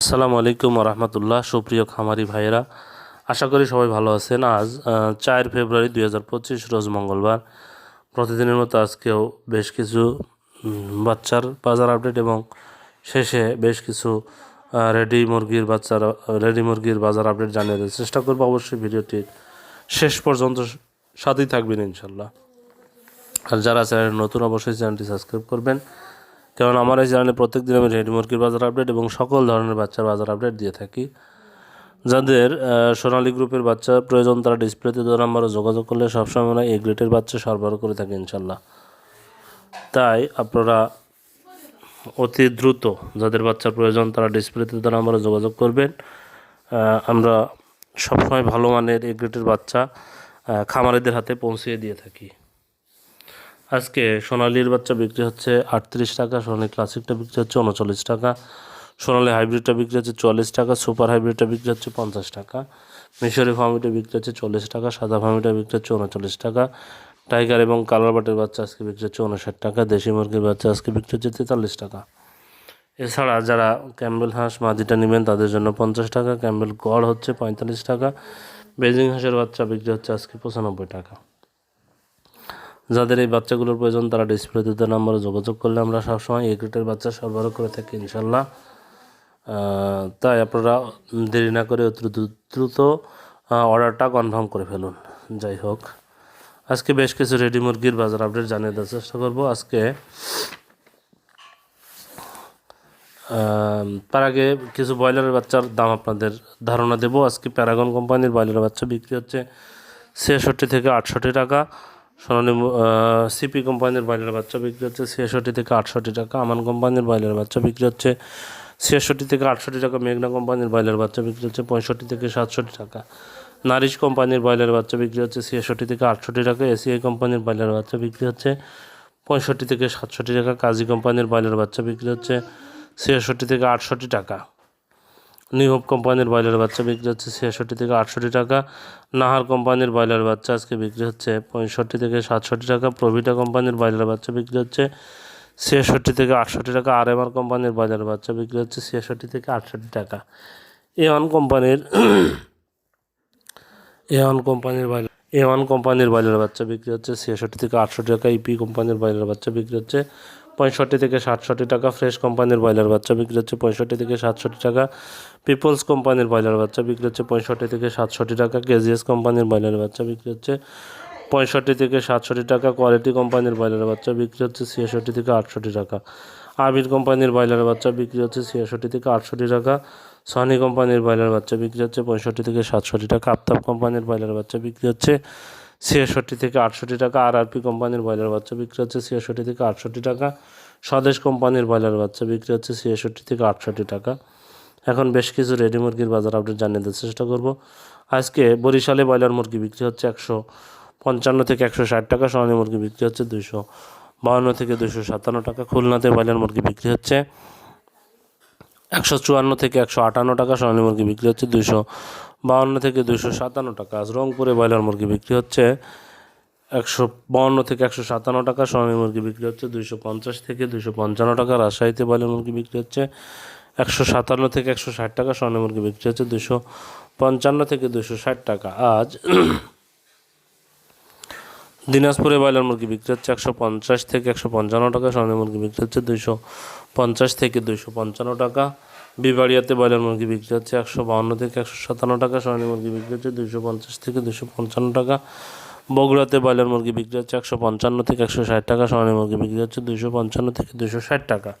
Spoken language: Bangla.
আসসালামু আলাইকুম রহমতুল্লাহ সুপ্রিয় খামারি ভাইয়েরা, আশা করি সবাই ভালো আছেন। আজ চার ফেব্রুয়ারি দুই হাজার পঁচিশ, রোজ মঙ্গলবার। প্রতিদিনের মতো আজকেও বেশ কিছু বাচ্চার বাজার আপডেট এবং শেষে বেশ কিছু রেডি মুরগির বাচ্চার, রেডি মুরগির বাজার আপডেট জানিয়ে দেওয়ার চেষ্টা করব। অবশ্যই ভিডিওটি শেষ পর্যন্ত সাথেই থাকবেন ইনশাল্লাহ আর যারা চ্যানেল নতুন, অবশ্যই চ্যানেলটি সাবস্ক্রাইব করবেন। কারণ আমার এই চ্যানেলে প্রত্যেক দিন আমি রেড মুরগির বাজার আপডেট এবং সকল ধরনের বাচ্চার বাজার আপডেট দিয়ে থাকি। যাদের সোনালী গ্রুপের বাচ্চা প্রয়োজন, তারা ডিসপ্লেতে দু নম্বরে যোগাযোগ করলে সবসময় আমরা এই গ্রেটের বাচ্চা সরবরাহ করে থাকি ইনশাল্লাহ। তাই আপনারা অতি দ্রুত যাদের বাচ্চার প্রয়োজন, তারা ডিসপ্লেতে দু নম্বরে যোগাযোগ করবেন। আমরা সবসময় ভালো মানের এই গ্রেটের বাচ্চা খামারিদের হাতে পৌঁছিয়ে দিয়ে থাকি। আজকে সোনালির বাচ্চা বিক্রি হচ্ছে আটত্রিশ টাকা, সোনালি ক্লাসিকটা বিক্রি হচ্ছে উনচল্লিশ টাকা, সোনালি হাইব্রিডটা বিক্রি হচ্ছে চল্লিশ টাকা, সুপার হাইব্রিডটা বিক্রি হচ্ছে পঞ্চাশ টাকা, মিশরি ফার্মিটা বিক্রি হচ্ছে চল্লিশ টাকা, সাদা ফার্মিটা বিক্রি হচ্ছে উনচল্লিশ টাকা, টাইগার এবং কালার বাটের বাচ্চা আজকে বিক্রি হচ্ছে উনষাট টাকা, দেশি মুরগির বাচ্চা আজকে বিক্রি হচ্ছে তেতাল্লিশ টাকা। এছাড়া যারা ক্যাম্বেল হাঁস, মাদিটা নেবেন, তাদের জন্য পঞ্চাশ টাকা, ক্যাম্বেল গড় হচ্ছে পঁয়তাল্লিশ টাকা, বেজিং হাঁসের বাচ্চা বিক্রি হচ্ছে আজকে পঁচানব্বই টাকা। যাদের এই বাচ্চাগুলোর প্রয়োজন, তারা ডিসপ্লেতে দেওয়া নম্বরে যোগাযোগ করলে আমরা সবসময় এই গ্রেটের বাচ্চা সরবরাহ করে থাকি ইনশাল্লাহ তাই আপনারা দেরি না করে অতি দ্রুত অর্ডারটা কনফার্ম করে ফেলুন। যাই হোক, আজকে বেশ কিছু রেডি মুরগির বাজার আপডেট জানিয়ে দেওয়ার চেষ্টা করব। আজকে তার আগে কিছু ব্রয়লারের বাচ্চার দাম আপনাদের ধারণা দেব। আজকে প্যারাগন কোম্পানির ব্রয়লারের বাচ্চা বিক্রি হচ্ছে ছেষট্টি থেকে আটষট্টি টাকা। সোনালি সিপি কোম্পানির ব্রয়লারের বাচ্চা বিক্রি হচ্ছে ছেষট্টি থেকে আটষট্টি টাকা, আমান কোম্পানির ব্রয়লারের বাচ্চা বিক্রি হচ্ছে ছেষট্টি থেকে আটষট্টি টাকা, মেঘনা কোম্পানির ব্রয়লার বাচ্চা বিক্রি হচ্ছে পঁয়ষট্টি থেকে সাতষট্টি টাকা, নারিশ কোম্পানির ব্রয়লার বাচ্চা বিক্রি হচ্ছে ছিয়াষট্টি থেকে আটষট্টি টাকা, এসিআই কোম্পানির ব্রয়লার বাচ্চা বিক্রি হচ্ছে পঁয়ষট্টি থেকে সাতষট্টি টাকা, কাজী কোম্পানির ব্রয়লার বাচ্চা বিক্রি হচ্ছে ছিয়াষট্টি থেকে আটষট্টি টাকা। নিউ হোপ কোম্পানির ব্রয়লার বাচ্চা বিক্রি হচ্ছে ছিয়াষট্টি থেকে আটষট্টি টাকা। নাহার কোম্পানির ব্রয়লার বাচ্চা আজকে বিক্রি হচ্ছে পঁয়ষট্টি থেকে সাতষট্টি টাকা। প্রভিটা কোম্পানির ব্রয়লার বাচ্চা বিক্রি হচ্ছে ছিয়াষট্টি থেকে আটষট্টি টাকা। আর এম আর কোম্পানির ব্রয়লার বাচ্চা বিক্রি হচ্ছে ছিয়াষট্টি থেকে আটষট্টি টাকা। এ ওয়ান কোম্পানির, এ ওয়ান কোম্পানির ব্রয়লার এ ওয়ান কোম্পানির ব্রয়লার বাচ্চা বিক্রি হচ্ছে ছিয়াষট্টি থেকে আটষট্টি টাকা ইপি কোম্পানির ব্রয়লার বাচ্চা বিক্রি হচ্ছে পঁয়ষট্টি থেকে সাতষট্টি টাকা ফ্রেশ কোম্পানির ব্রয়লার বাচ্চা বিক্রি হচ্ছে পঁয়ষট্টি থেকে সাতষট্টি টাকা পিপলস কোম্পানির ব্রয়লার বাচ্চা বিক্রি হচ্ছে পঁয়ষট্টি থেকে সাতষট্টি টাকা কেজিএস কোম্পানির ব্রয়লার বাচ্চা বিক্রি হচ্ছে পঁয়ষট্টি থেকে সাতষট্টি টাকা কোয়ালিটি কোম্পানির ব্রয়লার বাচ্চা বিক্রি হচ্ছে ছিয়াষট্টি থেকে আটষট্টি টাকা। আবির কোম্পানির ব্রয়লার বাচ্চা বিক্রি হচ্ছে ছিয়াষট্টি থেকে আটষট্টি টাকা সনি কোম্পানির ব্রয়লার বাচ্চা বিক্রি হচ্ছে পঁয়ষট্টি থেকে সাতষট্টি টাকা আফতাব কোম্পানির ব্রয়লার বাচ্চা বিক্রি হচ্ছে ছিয়াষট্টি থেকে আটষট্টি টাকা আর আরপি কোম্পানির ব্রয়লার বাচ্চা বিক্রি হচ্ছে ছিয়াষট্টি থেকে আটষট্টি টাকা, স্বদেশ কোম্পানির ব্রয়লার বাচ্চা বিক্রি হচ্ছে ছিয়াষট্টি থেকে আটষট্টি টাকা। এখন বেশ কিছু রেডি মুরগির বাজার আপডেট জানিয়ে দেওয়ার চেষ্টা করব। আজকে বরিশালে ব্রয়লার মুরগি বিক্রি হচ্ছে একশো পঞ্চান্ন থেকে একশো ষাট টাকা, সোনালী মুরগি বিক্রি হচ্ছে দুশো বাউন্ন থেকে দুশো সাতান্ন টাকা, খুলনাতে ব্রয়লার মুরগি বিক্রি হচ্ছে একশো চুয়ান্ন থেকে একশো আটান্ন টাকা, সোনালী মুরগি বিক্রি হচ্ছে দুশো বাউন্ন থেকে দুশো সাতান্ন টাকা। আজ রংপুরে ব্রয়লার মুরগি বিক্রি হচ্ছে একশো বাউন্ন থেকে একশো সাতান্ন টাকা, সোনালী মুরগি বিক্রি হচ্ছে দুইশো পঞ্চাশ থেকে দুইশো পঞ্চান্ন টাকা। রাজশাহীতে ব্রয়লার মুরগি বিক্রি হচ্ছে একশো সাতান্ন থেকে একশো ষাট টাকা, সোনালী মুরগি বিক্রি হচ্ছে দুশো পঞ্চান্ন থেকে দুশো ষাট টাকা। আজ দিনাজপুরে ব্রয়লার মুরগি বিক্রি হচ্ছে একশো পঞ্চাশ থেকে একশো পঞ্চান্ন টাকা সামনে মুরগি বিক্রি হচ্ছে দুইশো পঞ্চাশ থেকে দুইশো পঞ্চান্ন টাকা। বিবাড়িয়াতে ব্রয়লার মুরগি বিক্রি হচ্ছে একশো বাউন্ন থেকে একশো সাতান্ন টাকা সামনে মুরগি বিক্রি হচ্ছে দুইশো পঞ্চাশ থেকে দুশো পঞ্চান্ন টাকা। বগুড়াতে ব্রয়লার মুরগি বিক্রি হচ্ছে একশো পঞ্চান্ন থেকে একশো ষাট টাকা সামনে মুরগি বিক্রি হচ্ছে দুইশো পঞ্চান্ন থেকে দুশো ষাট টাকা।